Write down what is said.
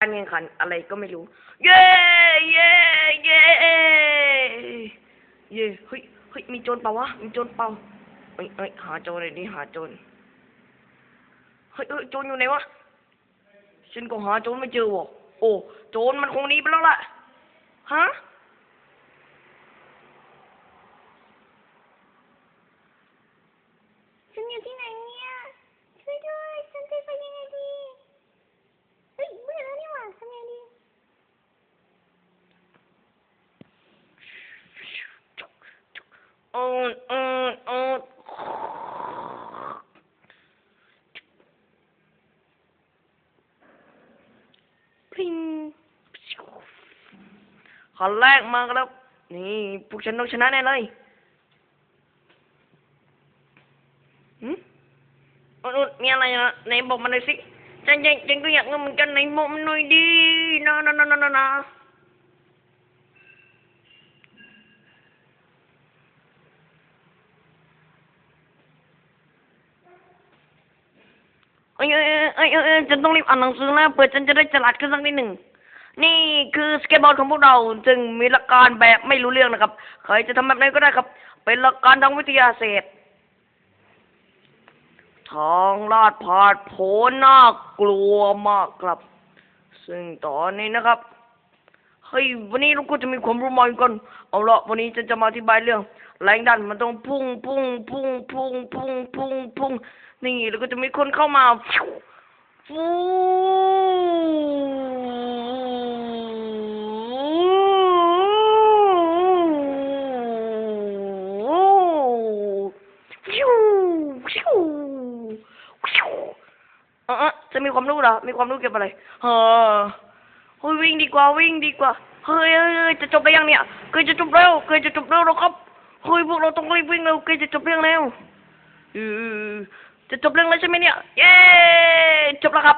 การแข่งขันอะไรก็ไม่รู้ เย้เย้เย้เย้เฮ้ยเฮ้ยมีโจรเปล่าวะ มีโจรเปล่าเฮ้ยเฮ้ยหาโจรเลยดิหาโจร เฮ้ยเฮ้ยโจรอยู่ไหนวะ ฉันก็หาโจรไม่เจอวะโอ้ โจรมันคงหนีไปแล้วล่ะ ฮะ ฉันอยู่ที่ไหนเนี่ย ช่วยด้วย ฉันจะไปยังไงดี เฮ้ยเบื่อแล้วนี่หว่าทำไงดี โอ้ยโอ้ยโอ้ยพริงขันแรกมาแล้วนี่พวกฉันต้องชนะแน่เลยหืมอาเอามีอะไรนะไหนบอกมาหน่อยสิฉันยังยังก็อยากเงินเหมือนกันไหนบอกมาหน่อยดีนะนะนะนะนะ เอ้ยเอ้ยเอ้ยเอ้ยเอ้ยฉันต้องรีบอ่านหนังสือแล้วเพื่อฉันจะได้ฉลาดขึ้นสักนิดหนึ่ง นี่คือสเก็ตบอร์ดของพวกเราจึงมีหลักการแบบไม่รู้เรื่องนะครับ ใครจะทำแบบไหนก็ได้ครับ เป็นหลักการทางวิทยาศาสตร์ทางลาดผาดโผนน่ากลัวมากครับ ซึ่งตอนนี้นะครับ เฮ้ยวันนี้เราก็จะมีความรู้ใหม่กันเอาละวันนี้ฉันจะมาอธิบายเรื่องแรงดันมันต้องพุ่งพุ่งพุ่งพุ่งพุ่งพุ่งพุ่งนี่แล้วก็จะมีคนเข้ามาฟูฟิวฟิวฟิวเออจะมีความรู้เหรอมีความรู้เกี่ยวกับอะไรเออเฮ้ยวิ่ง ดีกว่าวิ่งดีกว่า เฮ้ยเฮ้ยจะจบได้ยังเนี่ยเคยจะจบแล้วเคยจะจบแล้วหรอครับเฮ้ยพวกเราต้องรีบวิ่งเร็วเคยจะจบเรื่องแล้วเออจะจบเรื่องแล้วใช่ไหมเนี่ย เย้จบแล้วครับ